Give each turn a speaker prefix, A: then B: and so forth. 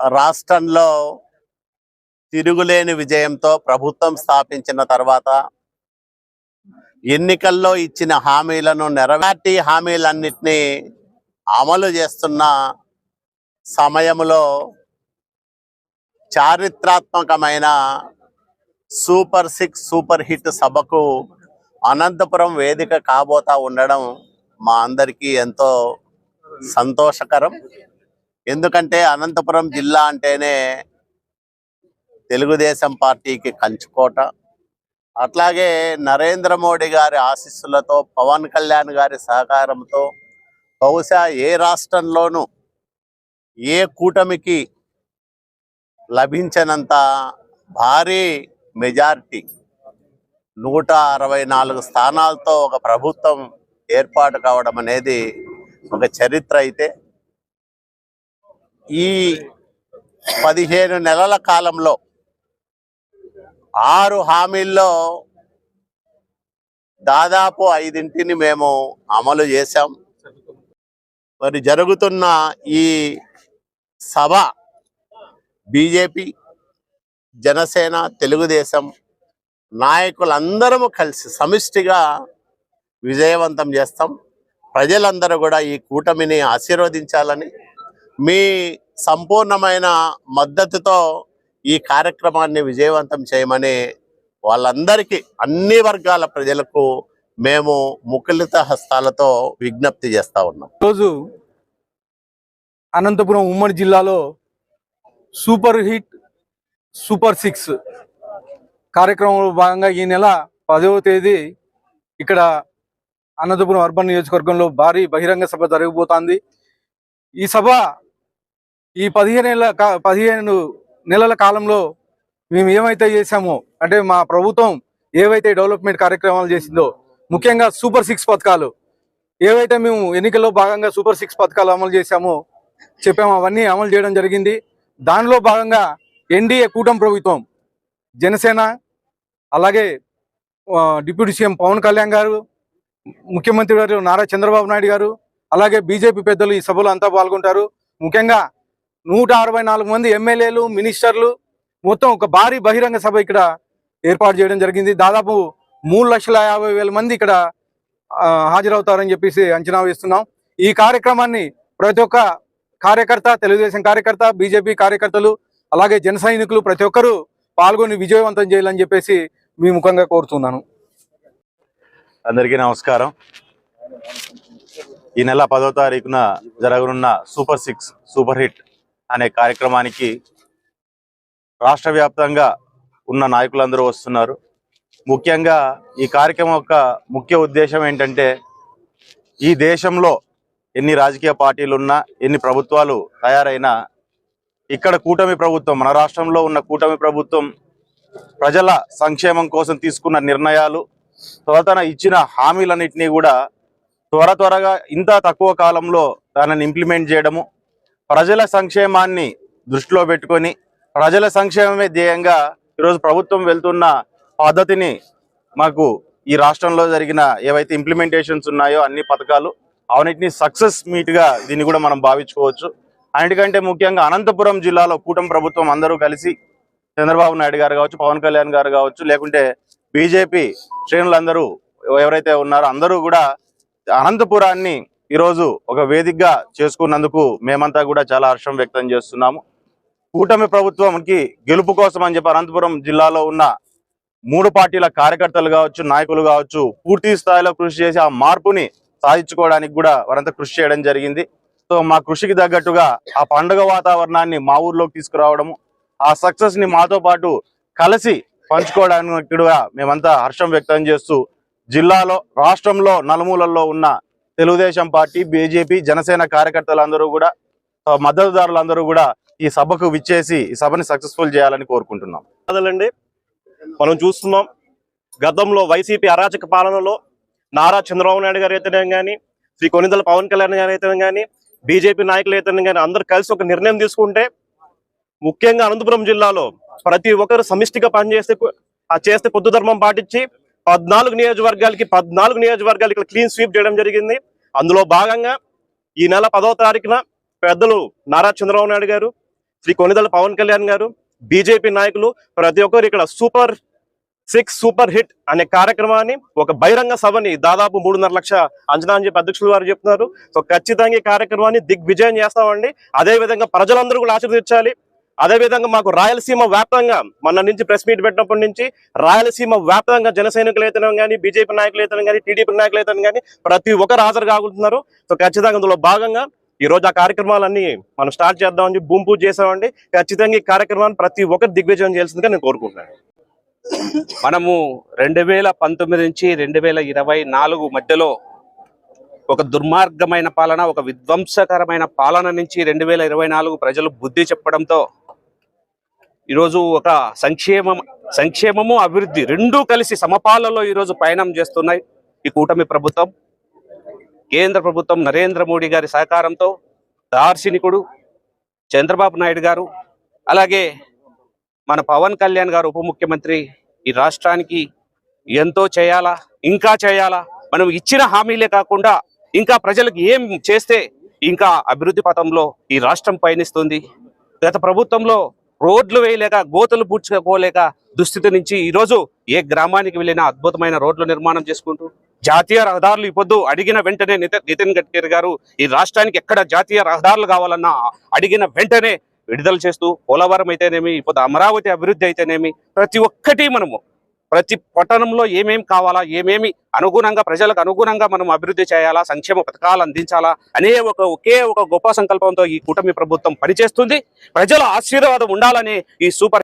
A: రాష్ట్రంలో తిరుగులేని విజయంతో ప్రభుత్వం స్థాపించిన తర్వాత ఎన్నికల్లో ఇచ్చిన హామీలను నెరవేర్టి హామీలన్నింటినీ అమలు చేస్తున్న సమయంలో చారిత్రాత్మకమైన సూపర్ సిక్స్ సూపర్ హిట్ సభకు అనంతపురం వేదిక కాబోతా ఉండడం మా అందరికీ ఎంతో సంతోషకరం. ఎందుకంటే అనంతపురం జిల్లా అంటేనే తెలుగుదేశం పార్టీకి కంచుకోట. అట్లాగే నరేంద్ర మోడీ గారి ఆశీస్సులతో పవన్ కళ్యాణ్ గారి సహకారంతో బహుశా ఏ రాష్ట్రంలోనూ ఏ కూటమికి లభించినంత భారీ మెజారిటీ నూట అరవై నాలుగు స్థానాలతో ఒక ప్రభుత్వం ఏర్పాటు కావడం అనేది ఒక చరిత్ర అయితే. ఈ పదిహేను నెలల కాలంలో ఆరు హామీల్లో దాదాపు ఐదింటిని మేము అమలు చేశాం. మరి జరుగుతున్న ఈ సభ బీజేపీ జనసేన తెలుగుదేశం నాయకులందరము కలిసి సమిష్టిగా విజయవంతం చేస్తాం. ప్రజలందరూ కూడా ఈ కూటమిని ఆశీర్వదించాలని మీ సంపూర్ణమైన మద్దతుతో ఈ కార్యక్రమాన్ని విజయవంతం చేయమని వాళ్ళందరికీ అన్ని వర్గాల ప్రజలకు మేము ముఖలిత హస్తాలతో విజ్ఞప్తి చేస్తూ ఉన్నాం.
B: రోజు అనంతపురం ఉమ్మడి జిల్లాలో సూపర్ హిట్ సూపర్ సిక్స్ కార్యక్రమంలో భాగంగా ఈ నెల పదవ తేదీ ఇక్కడ అనంతపురం అర్బన్ నియోజకవర్గంలో భారీ బహిరంగ సభ జరగబోతోంది. ఈ సభ ఈ పదిహేను నెలల పదిహేను నెలల కాలంలో మేము ఏమైతే చేశామో అంటే మా ప్రభుత్వం ఏవైతే డెవలప్మెంట్ కార్యక్రమాలు చేసిందో ముఖ్యంగా సూపర్ సిక్స్ పథకాలు ఏవైతే మేము ఎన్నికల్లో భాగంగా సూపర్ సిక్స్ పథకాలు అమలు చేశామో చెప్పాము అవన్నీ అమలు చేయడం జరిగింది. దానిలో భాగంగా ఎన్డీఏ కూటమి ప్రభుత్వం జనసేన అలాగే డిప్యూటీ సీఎం పవన్ కళ్యాణ్ గారు ముఖ్యమంత్రి గారు నారా చంద్రబాబు నాయుడు గారు అలాగే బీజేపీ పెద్దలు ఈ సభలో అంతా పాల్గొంటారు. ముఖ్యంగా నూట అరవై నాలుగు మంది ఎమ్మెల్యేలు మినిస్టర్లు మొత్తం ఒక భారీ బహిరంగ సభ ఇక్కడ ఏర్పాటు చేయడం జరిగింది. దాదాపు మూడు లక్షల యాభై వేల మంది ఇక్కడ హాజరవుతారని చెప్పేసి అంచనా వేస్తున్నాం. ఈ కార్యక్రమాన్ని ప్రతి ఒక్క కార్యకర్త తెలుగుదేశం కార్యకర్త బీజేపీ కార్యకర్తలు అలాగే జన సైనికులు ప్రతి ఒక్కరూ పాల్గొని విజయవంతం చేయాలని చెప్పేసి మీ ముఖంగా కోరుతున్నాను.
C: అందరికీ నమస్కారం. ఈ నెల పదో తారీఖున జరగనున్న సూపర్ సిక్స్ సూపర్ హిట్ అనే కార్యక్రమానికి రాష్ట్ర వ్యాప్తంగా ఉన్న నాయకులందరూ వస్తున్నారు. ముఖ్యంగా ఈ కార్యక్రమం యొక్క ముఖ్య ఉద్దేశం ఏంటంటే ఈ దేశంలో ఎన్ని రాజకీయ పార్టీలు ఉన్నా ఎన్ని ప్రభుత్వాలు తయారైనా ఇక్కడ కూటమి ప్రభుత్వం మన రాష్ట్రంలో ఉన్న కూటమి ప్రభుత్వం ప్రజల సంక్షేమం కోసం తీసుకున్న నిర్ణయాలు త్వరతన ఇచ్చిన హామీలన్నింటినీ కూడా త్వర త్వరగా ఇంత తక్కువ కాలంలో దానిని ఇంప్లిమెంట్ చేయడము ప్రజల సంక్షేమాన్ని దృష్టిలో పెట్టుకొని ప్రజల సంక్షేమమే ధ్యేయంగా ఈరోజు ప్రభుత్వం వెళ్తున్న పద్ధతిని మాకు ఈ రాష్ట్రంలో జరిగిన ఏవైతే ఇంప్లిమెంటేషన్స్ ఉన్నాయో అన్ని పథకాలు అవన్నిటిని సక్సెస్ మీట్గా దీన్ని కూడా మనం భావించుకోవచ్చు. అన్నిటికంటే ముఖ్యంగా అనంతపురం జిల్లాలో కూటమి ప్రభుత్వం అందరూ కలిసి చంద్రబాబు నాయుడు గారు కావచ్చు పవన్ కళ్యాణ్ గారు కావచ్చు లేకుంటే బీజేపీ శ్రేణులందరూ ఎవరైతే ఉన్నారో అందరూ కూడా అనంతపురాన్ని ఈరోజు ఒక వేదికగా చేసుకున్నందుకు మేమంతా కూడా చాలా హర్షం వ్యక్తం చేస్తున్నాము. కూటమి ప్రభుత్వంకి గెలుపు కోసం అని చెప్పి అనంతపురం జిల్లాలో ఉన్న మూడు పార్టీల కార్యకర్తలు కావచ్చు నాయకులు కావచ్చు పూర్తి స్థాయిలో కృషి చేసి ఆ మార్పుని సాధించుకోవడానికి కూడా వారంతా కృషి చేయడం జరిగింది. సో మా కృషికి తగ్గట్టుగా ఆ పండుగ వాతావరణాన్ని మా ఊర్లోకి తీసుకురావడము ఆ సక్సెస్ని మాతో పాటు కలిసి పంచుకోవడానికి కూడా మేమంతా హర్షం వ్యక్తం చేస్తూ జిల్లాలో రాష్ట్రంలో నలుమూలల్లో ఉన్న తెలుగుదేశం పార్టీ బీజేపీ జనసేన కార్యకర్తలందరూ కూడా మద్దతుదారులందరూ కూడా ఈ సభకు విచ్చేసి ఈ సభని సక్సెస్ఫుల్ చేయాలని కోరుకుంటున్నాం.
D: కాదండి మనం చూస్తున్నాం గతంలో వైసీపీ అరాచక పాలనలో నారా చంద్రబాబు నాయుడు గారు అయితేనే కానీ శ్రీ కొనిదల పవన్ కళ్యాణ్ గారు అయితేనే కానీ బీజేపీ నాయకులు అయితేనే కానీ అందరూ కలిసి ఒక నిర్ణయం తీసుకుంటే ముఖ్యంగా అనంతపురం జిల్లాలో ప్రతి ఒక్కరు సమిష్టిగా పనిచేస్తే చేస్తే పొద్దు ధర్మం పాటించి పద్నాలుగు నియోజకవర్గాలకి పద్నాలుగు నియోజకవర్గాలకి క్లీన్ స్వీప్ చేయడం జరిగింది. అందులో భాగంగా ఈ నెల పదవ తారీఖున పెద్దలు నారా చంద్రబాబు నాయుడు గారు శ్రీ కొనిదల పవన్ కళ్యాణ్ గారు బీజేపీ నాయకులు ప్రతి ఒక్కరు ఇక్కడ సూపర్ సిక్స్ సూపర్ హిట్ అనే కార్యక్రమాన్ని ఒక బహిరంగ సభని దాదాపు మూడున్నర లక్ష అంచనా అని చెప్పి అధ్యక్షులు వారు చెప్తున్నారు. సో ఖచ్చితంగా ఈ కార్యక్రమాన్ని దిగ్విజయం చేస్తామండి. అదే విధంగా ప్రజలందరూ కూడా ఆశీర్వదించాలి. అదే విధంగా మాకు రాయలసీమ వ్యాప్తంగా మన నుంచి ప్రెస్ మీట్ పెట్టినప్పటి నుంచి రాయలసీమ వ్యాప్తంగా జన సైనికులు అయితేనే కానీ బీజేపీ నాయకులు అయితేనే కానీ టీడీపీ నాయకులు అయితేనే కానీ ప్రతి ఒక్కరు హాజరు కాకుంటున్నారు. సో ఖచ్చితంగా అందులో భాగంగా ఈ రోజు ఆ కార్యక్రమాలన్నీ మనం స్టార్ట్ చేద్దామని చెప్పి భూమి పూజ చేసామండి ఖచ్చితంగా ఈ కార్యక్రమాన్ని ప్రతి ఒక్కరు దిగ్విజయం చేయాల్సిందిగా నేను కోరుకుంటున్నాను.
E: మనము రెండు వేల పంతొమ్మిది నుంచి రెండు వేల ఇరవై నాలుగు మధ్యలో ఒక దుర్మార్గమైన పాలన ఒక విధ్వంసకరమైన పాలన నుంచి రెండు వేల ఇరవై నాలుగు ప్రజలు బుద్ధి చెప్పడంతో ఈరోజు ఒక సంక్షేమం సంక్షేమము అభివృద్ధి రెండూ కలిసి సమపాలలో ఈరోజు పయనం చేస్తున్నాయి ఈ కూటమి ప్రభుత్వం. కేంద్ర ప్రభుత్వం నరేంద్ర మోడీ గారి సహకారంతో దార్శనికుడు చంద్రబాబు నాయుడు గారు అలాగే మన పవన్ కళ్యాణ్ గారు ఉప ముఖ్యమంత్రి ఈ రాష్ట్రానికి ఎంతో చేయాలా ఇంకా చేయాలా మనం ఇచ్చిన హామీలే కాకుండా ఇంకా ప్రజలకు ఏం చేస్తే ఇంకా అభివృద్ధి పథంలో ఈ రాష్ట్రం పయనిస్తుంది. గత ప్రభుత్వంలో రోడ్లు వేయలేక గోతులు పూడ్చుకోలేక దుస్థితి నుంచి ఈరోజు ఏ గ్రామానికి వెళ్ళినా అద్భుతమైన రోడ్లు నిర్మాణం చేసుకుంటూ జాతీయ రహదారులు ఇవ్వద్దు అడిగిన వెంటనే నితిన్ గడ్కరీ గారు ఈ రాష్ట్రానికి ఎక్కడ జాతీయ రహదారులు కావాలన్నా అడిగిన వెంటనే విడుదల చేస్తూ పోలవరం అయితేనేమి ఇప్పుడు అమరావతి అభివృద్ధి అయితేనేమి ప్రతి ఒక్కటి మనము ప్రతి పట్టణంలో ఏమేమి కావాలా ఏమేమి అనుగుణంగా ప్రజలకు అనుగుణంగా మనం అభివృద్ధి చేయాలా సంక్షేమ పథకాలు అందించాలా అనే ఒక ఒకే ఒక గొప్ప సంకల్పంతో ఈ కూటమి ప్రభుత్వం పనిచేస్తుంది. ప్రజల ఆశీర్వాదం ఉండాలని ఈ సూపర్